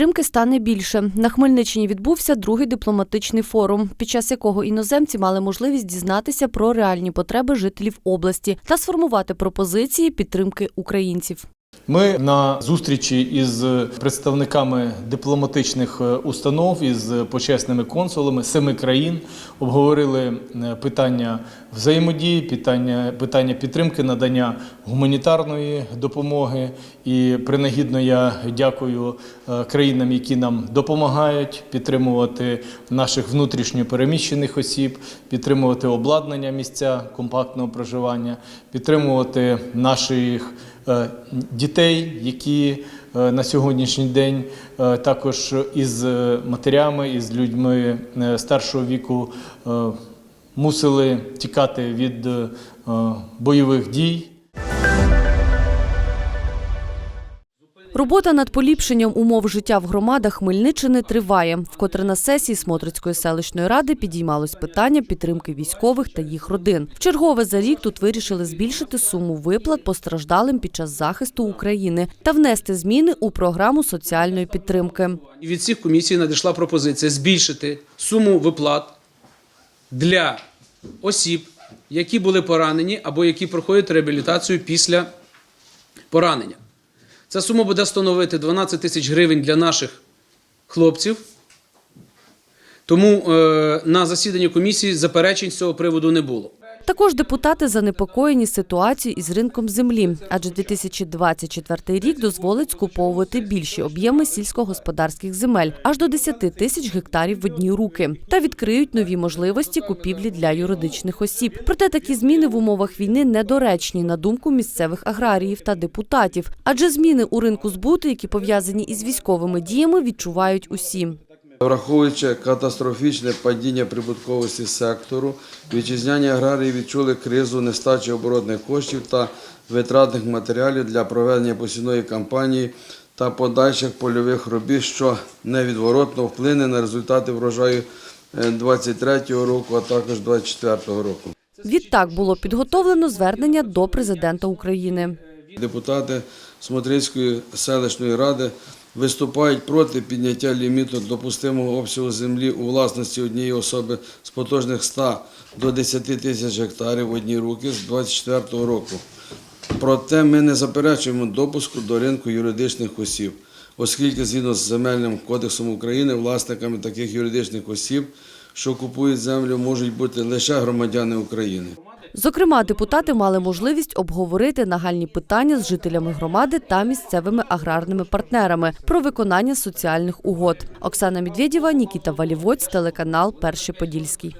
підтримки стане більше. На Хмельниччині відбувся другий дипломатичний форум, під час якого іноземці мали можливість дізнатися про реальні потреби жителів області та сформувати пропозиції підтримки українців. Ми на зустрічі із представниками дипломатичних е, установ із почесними консулами семи країн обговорили е, питання взаємодії, питання, питання підтримки, надання гуманітарної допомоги. І принагідно я дякую е, країнам, які нам допомагають підтримувати наших внутрішньо переміщених осіб, підтримувати обладнання місця компактного проживання, підтримувати наших дітей, які е, на сьогоднішній день е, також із е, матерями, із людьми е, старшого віку е, мусили тікати від е, бойових дій. Робота над поліпшенням умов життя в громадах Хмельниччини триває. Вкотре на сесії Смотрицької селищної ради підіймалось питання підтримки військових та їх родин. Вчергове за рік тут вирішили збільшити суму виплат постраждалим під час захисту України та внести зміни у програму соціальної підтримки. Від всіх комісій надійшла пропозиція збільшити суму виплат для осіб, які були поранені або які проходять реабілітацію після поранення. Ця сума буде становити 12 тисяч гривень для наших хлопців. Тому е, на засіданні комісії заперечень з цього приводу не було. Також депутати занепокоєні ситуацією із ринком землі, адже 2024 рік дозволить скуповувати більші об'єми сільськогосподарських земель аж до 10 тисяч гектарів в одні руки та відкриють нові можливості купівлі для юридичних осіб. Проте такі зміни в умовах війни недоречні на думку місцевих аграріїв та депутатів, адже зміни у ринку збуту, які пов'язані із військовими діями, відчувають усі. Враховуючи катастрофічне падіння прибутковості сектору, вітчизняні аграрії відчули кризу нестачі оборотних коштів та витратних матеріалів для проведення посівної кампанії та подальших польових робіт, що невідворотно вплине на результати врожаю 2023 року, а також 2024 року. Відтак було підготовлено звернення до президента України. Депутати Смотрицької селищної ради виступають проти підняття ліміту допустимого обсягу землі у власності однієї особи з потужних 100 до 10 тисяч гектарів в одні руки з 2024 року. Проте ми не заперечуємо допуску до ринку юридичних осіб, оскільки згідно з Земельним кодексом України власниками таких юридичних осіб, що купують землю, можуть бути лише громадяни України. Зокрема, депутати мали можливість обговорити нагальні питання з жителями громади та місцевими аграрними партнерами про виконання соціальних угод. Оксана Медведєва, Нікіта Валівоць, телеканал Перший Подільський.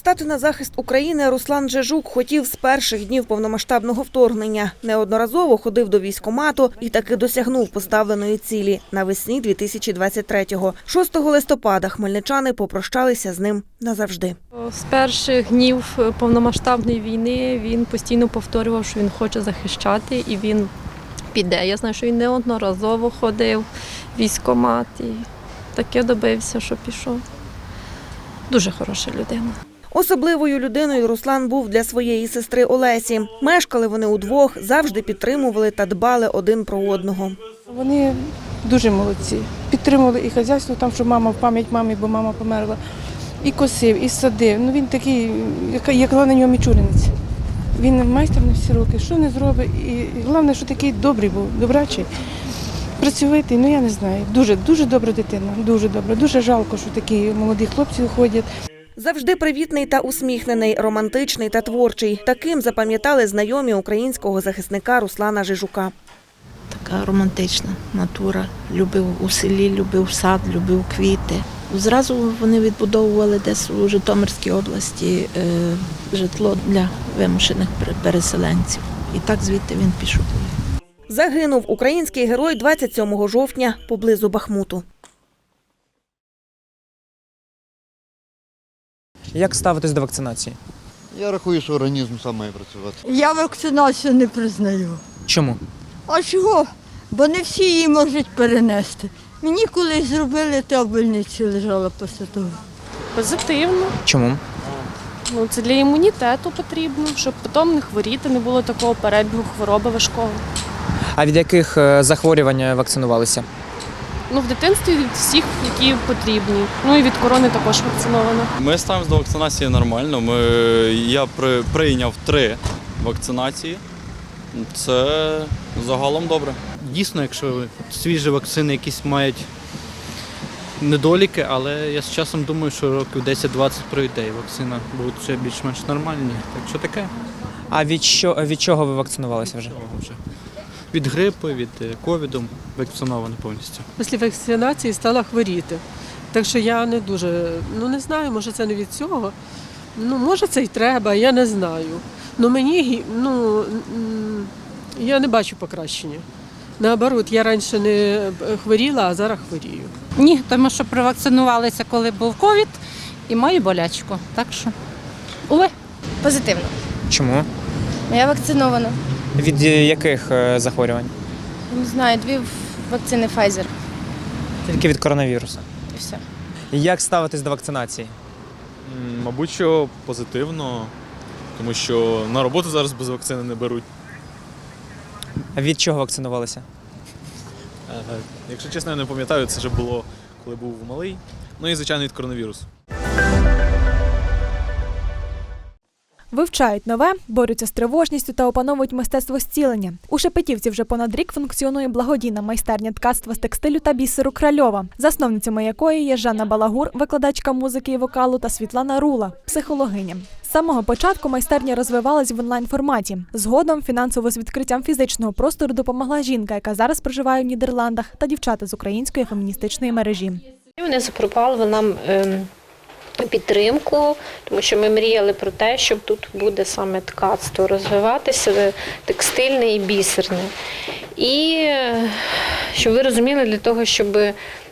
Стати на захист України Руслан Жежук хотів з перших днів повномасштабного вторгнення. Неодноразово ходив до військкомату і таки досягнув поставленої цілі навесні 2023-го. 6 листопада хмельничани попрощалися з ним назавжди. З перших днів повномасштабної війни він постійно повторював, що він хоче захищати і він піде. Я знаю, що він неодноразово ходив в військкомат і таке добився, що пішов. Дуже хороша людина. Особливою людиною Руслан був для своєї сестри Олесі. Мешкали вони удвох, завжди підтримували та дбали один про одного. Вони дуже молодці. Підтримували і хазяйство, там, що мама в пам'ять мамі, бо мама померла. І косив, і садив. Ну він такий, як, на нього мічуринець. Він майстер на всі роки, що не зробить. І головне, що такий добрий був, добрачий. Працьовитий, ну я не знаю. Дуже, дуже добра дитина, дуже добра. Дуже жалко, що такі молоді хлопці ходять. Завжди привітний та усміхнений, романтичний та творчий. Таким запам'ятали знайомі українського захисника Руслана Жижука. така романтична натура. Любив у селі, любив сад, любив квіти. Зразу вони відбудовували десь у Житомирській області е, житло для вимушених переселенців. І так звідти він пішов. Загинув український герой 27 жовтня поблизу Бахмуту. Як ставитись до вакцинації? Я рахую, що організм сам має працювати. Я вакцинацію не признаю. Чому? А чого? Бо не всі її можуть перенести. Мені колись зробили, та в больниці лежала після того. Позитивно. Чому? Ну, це для імунітету потрібно, щоб потім не хворіти, не було такого перебігу хвороби важкого. А від яких е, захворювань е, вакцинувалися? Ну, в дитинстві від всіх, які потрібні. Ну і від корони також вакцинована. Ми ставимося до вакцинації нормально. Ми, я при, прийняв три вакцинації. Це загалом добре. Дійсно, якщо свіжі вакцини якісь мають недоліки, але я з часом думаю, що років 10-20 пройде і вакцина буде ще більш-менш нормальні. Так що таке? А від що від чого ви вакцинувалися вже? Вже. Від грипу, від е, ковіду вакцинований повністю. Після вакцинації стала хворіти. Так що я не дуже, ну не знаю, може це не від цього. Ну, може це й треба, я не знаю. Ну мені ну, я не бачу покращення. Наоборот, я раніше не е, хворіла, а зараз хворію. Ні, тому що провакцинувалися, коли був ковід, і маю болячку. Так що, уве. Позитивно. Чому? Я вакцинована. Від е, яких е, захворювань? Не знаю, дві вакцини Pfizer Тільки від коронавірусу. і все. Як ставитись до вакцинації? Мабуть, що позитивно, тому що на роботу зараз без вакцини не беруть. А від чого вакцинувалися? Е, Якщо чесно, я не пам'ятаю, це вже було, коли був малий. Ну і звичайно від коронавірусу. Вивчають нове, борються з тривожністю та опановують мистецтво зцілення. У Шепетівці вже понад рік функціонує благодійна майстерня ткацтва з текстилю та бісеру Кральова, засновницями якої є Жанна Балагур, викладачка музики і вокалу, та Світлана Рула, психологиня. З самого початку майстерня розвивалась в онлайн форматі. Згодом фінансово з відкриттям фізичного простору допомогла жінка, яка зараз проживає в Нідерландах, та дівчата з української феміністичної мережі. Вони запропонували нам ем, підтримку, тому що ми мріяли про те, щоб тут буде саме ткацтво розвиватися, текстильне і бісерне. І щоб ви розуміли, для того, щоб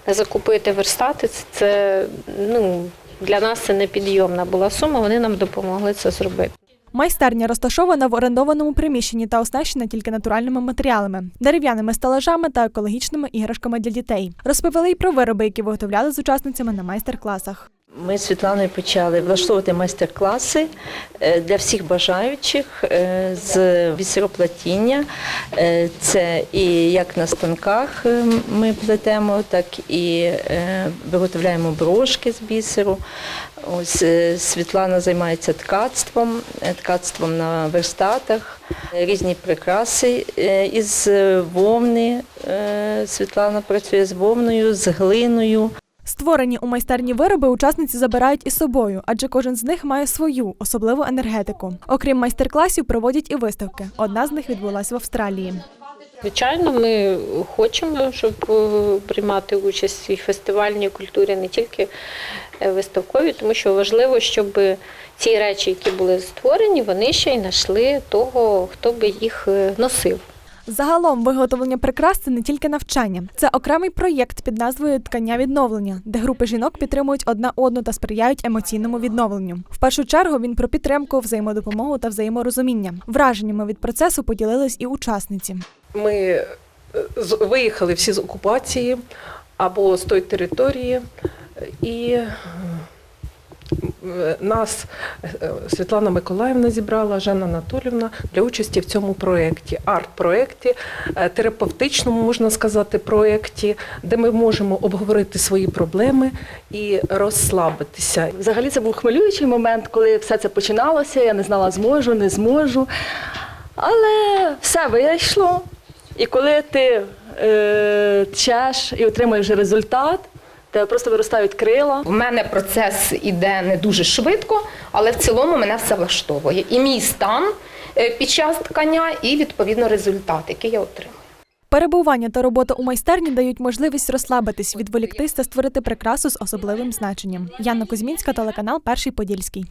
закупити верстати, це, ну, для нас це непідйомна була сума, вони нам допомогли це зробити. Майстерня розташована в орендованому приміщенні та оснащена тільки натуральними матеріалами, дерев'яними стелажами та екологічними іграшками для дітей. Розповіли й про вироби, які виготовляли з учасницями на майстер-класах. Ми з Світланою почали влаштовувати майстер-класи е, для всіх бажаючих е, з бісероплетіння. Е, Це і як на станках ми плетемо, так і виготовляємо брошки з бісеру. Ось Світлана займається ткацтвом, ткацтвом на верстатах, різні прикраси із вовни. Світлана працює з вовною, з глиною. Створені у майстерні вироби учасниці забирають із собою, адже кожен з них має свою особливу енергетику. Окрім майстер-класів, проводять і виставки. Одна з них відбулася в Австралії. Звичайно, ми хочемо, щоб е, приймати участь і фестивальній культурі, не тільки е, виставковій, тому що важливо, щоб ці речі, які були створені, вони ще й знайшли того, хто би їх е, носив. Загалом виготовлення прикрас це не тільки навчання, це окремий проєкт під назвою Ткання відновлення, де групи жінок підтримують одна одну та сприяють емоційному відновленню. В першу чергу він про підтримку, взаємодопомогу та взаєморозуміння. Враженнями від процесу поділились і учасниці. Ми е, виїхали всі з окупації або з тої території, і нас е, Світлана Миколаївна зібрала, Жанна Анатолівна для участі в цьому проєкті, арт-проєкті, е, терапевтичному, можна сказати, проєкті, де ми можемо обговорити свої проблеми і розслабитися. Взагалі це був хвилюючий момент, коли все це починалося. Я не знала, зможу, не зможу. Але все вийшло. І коли ти е, тчеш і отримуєш результат, просто виростають крила. У мене процес іде не дуже швидко, але в цілому мене все влаштовує. І мій стан е, під час ткання, і відповідно результат, який я отримую. Перебування та робота у майстерні дають можливість розслабитись, відволіктись та створити прикрасу з особливим значенням. Яна Кузьмінська, телеканал Перший Подільський.